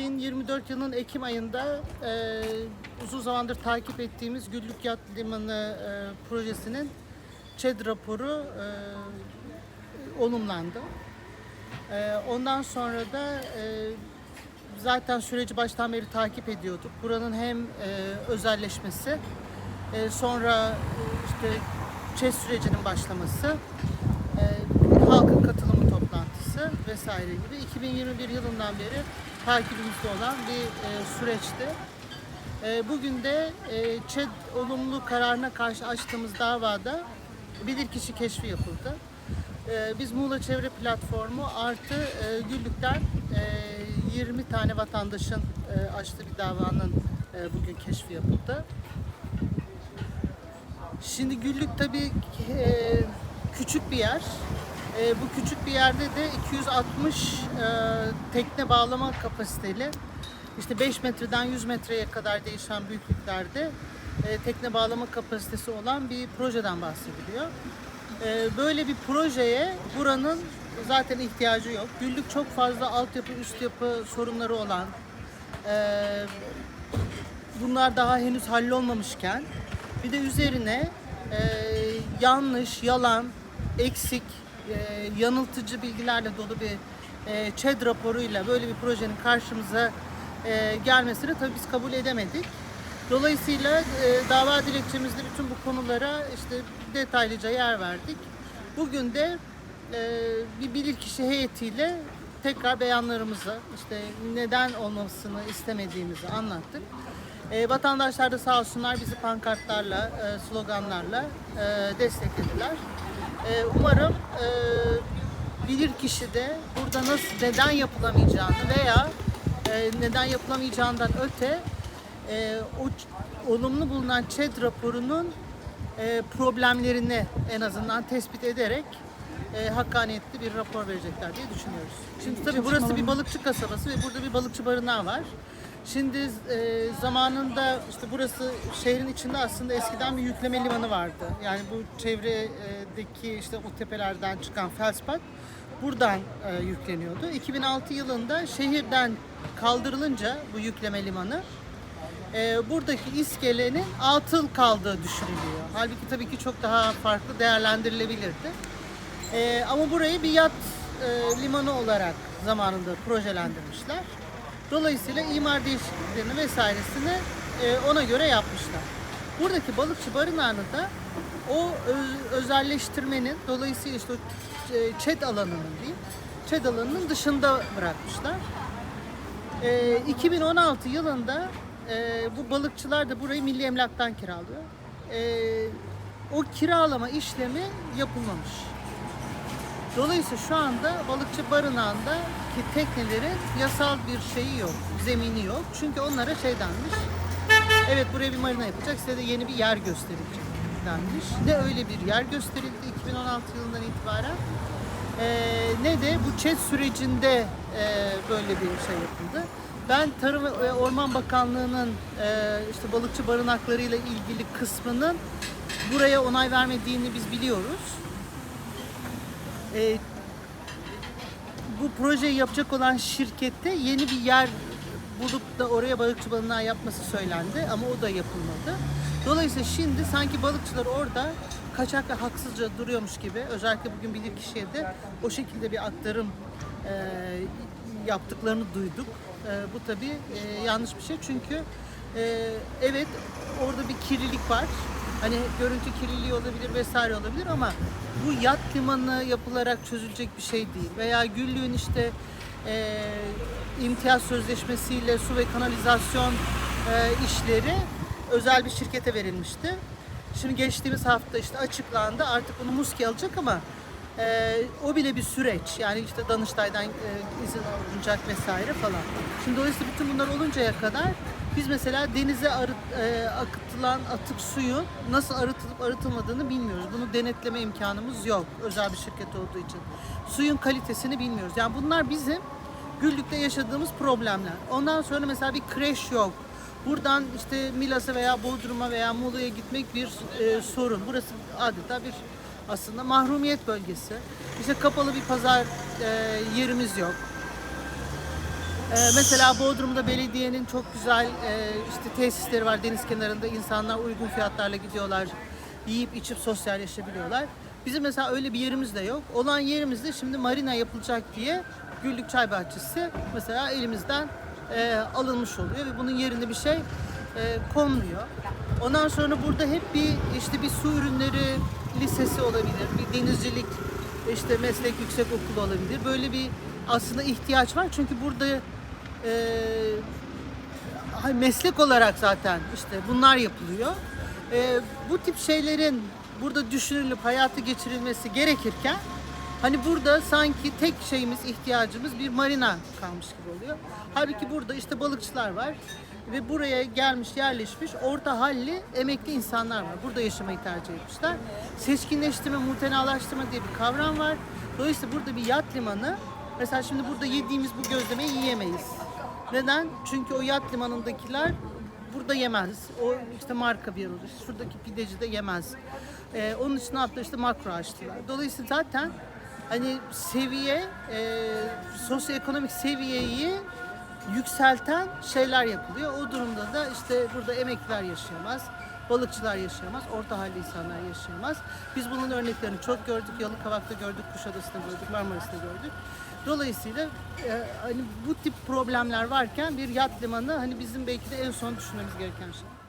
2024 yılının Ekim ayında e, uzun zamandır takip ettiğimiz Güllük Yat Limanı e, projesinin ÇED raporu e, olumlandı. E, ondan sonra da e, zaten süreci baştan beri takip ediyorduk. Buranın hem e, özelleşmesi, e, sonra e, işte ÇED sürecinin başlaması, e, halkın katılımı toplantısı vesaire gibi 2021 yılından beri takibimizde olan bir e, süreçti. E, bugün de e, ÇED olumlu kararına karşı açtığımız davada bilirkişi keşfi yapıldı. E, biz Muğla Çevre Platformu artı e, Güllük'ten e, 20 tane vatandaşın e, açtığı bir davanın e, bugün keşfi yapıldı. Şimdi Güllük tabii e, küçük bir yer. E, bu küçük bir yerde de 260 e, tekne bağlama kapasiteli, işte 5 metreden 100 metreye kadar değişen büyüklüklerde e, tekne bağlama kapasitesi olan bir projeden bahsediliyor. E, böyle bir projeye buranın zaten ihtiyacı yok. Güllük çok fazla altyapı, üst yapı sorunları olan, e, bunlar daha henüz hallolmamışken bir de üzerine e, yanlış, yalan, eksik, yanıltıcı bilgilerle dolu bir e, ÇED raporuyla böyle bir projenin karşımıza e, gelmesini tabii biz kabul edemedik. Dolayısıyla e, dava dilekçemizde bütün bu konulara işte detaylıca yer verdik. Bugün de e, bir bilirkişi heyetiyle tekrar beyanlarımızı işte neden olmasını istemediğimizi anlattık. E, vatandaşlar da sağ olsunlar bizi pankartlarla, e, sloganlarla e, desteklediler. E, umarım e, bilirkişi de burada nasıl, neden yapılamayacağını veya e, neden yapılamayacağından öte e, o olumlu bulunan ÇED raporunun e, problemlerini en azından tespit ederek e, hakkaniyetli bir rapor verecekler diye düşünüyoruz. Şimdi tabii burası bir balıkçı kasabası ve burada bir balıkçı barınağı var. Şimdi e, zamanında işte burası şehrin içinde aslında eskiden bir yükleme limanı vardı. Yani bu çevredeki işte o tepelerden çıkan felspat buradan e, yükleniyordu. 2006 yılında şehirden kaldırılınca bu yükleme limanı e, buradaki iskelenin atıl kaldığı düşünülüyor. Halbuki tabii ki çok daha farklı değerlendirilebilirdi. E, ama burayı bir yat e, limanı olarak zamanında projelendirmişler. Dolayısıyla imar değişikliklerini vesairesini e, ona göre yapmışlar. Buradaki balıkçı barınağını da o öz- özelleştirmenin dolayısıyla işte o e, ÇED alanının değil, ÇED alanının dışında bırakmışlar. E, 2016 yılında e, bu balıkçılar da burayı milli emlaktan kiralıyor. E, o kiralama işlemi yapılmamış. Dolayısıyla şu anda balıkçı barınağında ki teknelerin yasal bir şeyi yok, zemini yok. Çünkü onlara şey denmiş, evet buraya bir marina yapacak, size de yeni bir yer gösterilecek denmiş. Ne öyle bir yer gösterildi 2016 yılından itibaren, ee, ne de bu ÇED sürecinde e, böyle bir şey yapıldı. Ben Tarım ve Orman Bakanlığı'nın e, işte balıkçı barınaklarıyla ilgili kısmının buraya onay vermediğini biz biliyoruz. E, bu projeyi yapacak olan şirkette yeni bir yer bulup da oraya balıkçı barınağı yapması söylendi ama o da yapılmadı. Dolayısıyla şimdi sanki balıkçılar orada kaçak ve haksızca duruyormuş gibi özellikle bugün bilirkişiye de o şekilde bir aktarım e, yaptıklarını duyduk. E, bu tabii e, yanlış bir şey çünkü e, evet orada bir kirlilik var. Hani görüntü kirliliği olabilir vesaire olabilir ama bu yat limanı yapılarak çözülecek bir şey değil. Veya Güllüğün işte e, imtiyaz sözleşmesiyle su ve kanalizasyon e, işleri özel bir şirkete verilmişti. Şimdi geçtiğimiz hafta işte açıklandı. Artık bunu Muski alacak ama e, o bile bir süreç. Yani işte Danıştay'dan e, izin alınacak vesaire falan. Şimdi dolayısıyla bütün bunlar oluncaya kadar biz mesela denize arıt, e, akıtılan atık suyun nasıl arıtılıp arıtılmadığını bilmiyoruz. Bunu denetleme imkanımız yok özel bir şirket olduğu için. Suyun kalitesini bilmiyoruz. Yani bunlar bizim Güllük'te yaşadığımız problemler. Ondan sonra mesela bir kreş yok. Buradan işte Milas'a veya Bodrum'a veya Muğla'ya gitmek bir e, sorun. Burası adeta bir aslında mahrumiyet bölgesi. İşte kapalı bir pazar e, yerimiz yok. Ee, mesela Bodrum'da belediyenin çok güzel e, işte tesisleri var deniz kenarında. insanlar uygun fiyatlarla gidiyorlar. Yiyip içip sosyalleşebiliyorlar. Bizim mesela öyle bir yerimiz de yok. Olan yerimizde şimdi marina yapılacak diye Güllük Çay Bahçesi mesela elimizden e, alınmış oluyor ve bunun yerine bir şey e, konmuyor. Ondan sonra burada hep bir işte bir su ürünleri lisesi olabilir, bir denizcilik işte meslek yüksek okulu olabilir. Böyle bir aslında ihtiyaç var çünkü burada e, meslek olarak zaten işte bunlar yapılıyor. E, bu tip şeylerin burada düşünülüp hayata geçirilmesi gerekirken hani burada sanki tek şeyimiz ihtiyacımız bir marina kalmış gibi oluyor. Halbuki burada işte balıkçılar var ve buraya gelmiş yerleşmiş orta halli emekli insanlar var. Burada yaşamayı tercih etmişler. Seçkinleştirme, mutenalaştırma diye bir kavram var. Dolayısıyla burada bir yat limanı mesela şimdi burada yediğimiz bu gözlemeyi yiyemeyiz. Neden? Çünkü o yat limanındakiler burada yemez. O işte marka bir olur. Şuradaki pideci de yemez. Ee, onun için ne? İşte makro açtılar. Dolayısıyla zaten hani seviye, e, sosyoekonomik seviyeyi yükselten şeyler yapılıyor. O durumda da işte burada emekliler yaşayamaz, balıkçılar yaşayamaz, orta halli insanlar yaşayamaz. Biz bunun örneklerini çok gördük. Yalıkavak'ta gördük, Kuşadası'nda gördük, Marmaris'te gördük. Dolayısıyla e, hani bu tip problemler varken bir yat limanı hani bizim belki de en son düşünmemiz gereken şey.